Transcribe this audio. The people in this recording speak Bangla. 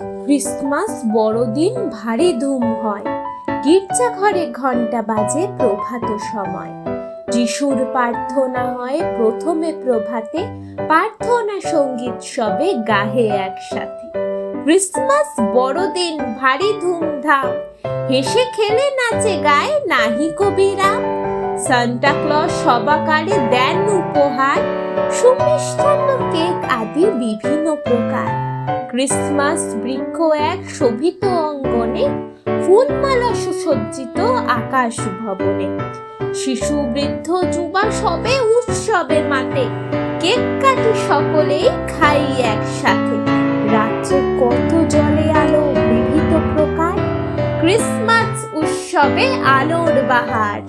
ক্রিসমাস বড়দিন ভারী ধুম হয়। গির্জা ঘরে ঘণ্টা বাজে প্রভাত সময়। যিশুর প্রার্থনা হয় প্রথমে প্রভাতে, প্রার্থনা সংগীত সবে গাহে একসাথে। ক্রিসমাস বড়দিন ভারী ধুমধাম, হেসে খেলে নাচে গায়ে নাহি কবিরাম। সান্টা ক্লজ সবাকারে দেন উপহার, সুমিষ্টান্ন কেক আদি বিভিন্ন প্রকার। ক্রিসমাস বৃক্ষ এক শোভিত অঙ্গনে, ফুলমালা সুসজ্জিত আকাশ ভবনে। শিশু, বৃদ্ধ, যুবা সবে উৎসবে মাতে কেক কাটি সকলেই খাই একসাথে। রাজ্যে কত জলে আলো বিবিধ প্রকার, ক্রিসমাস উৎসবে আলোর বাহার।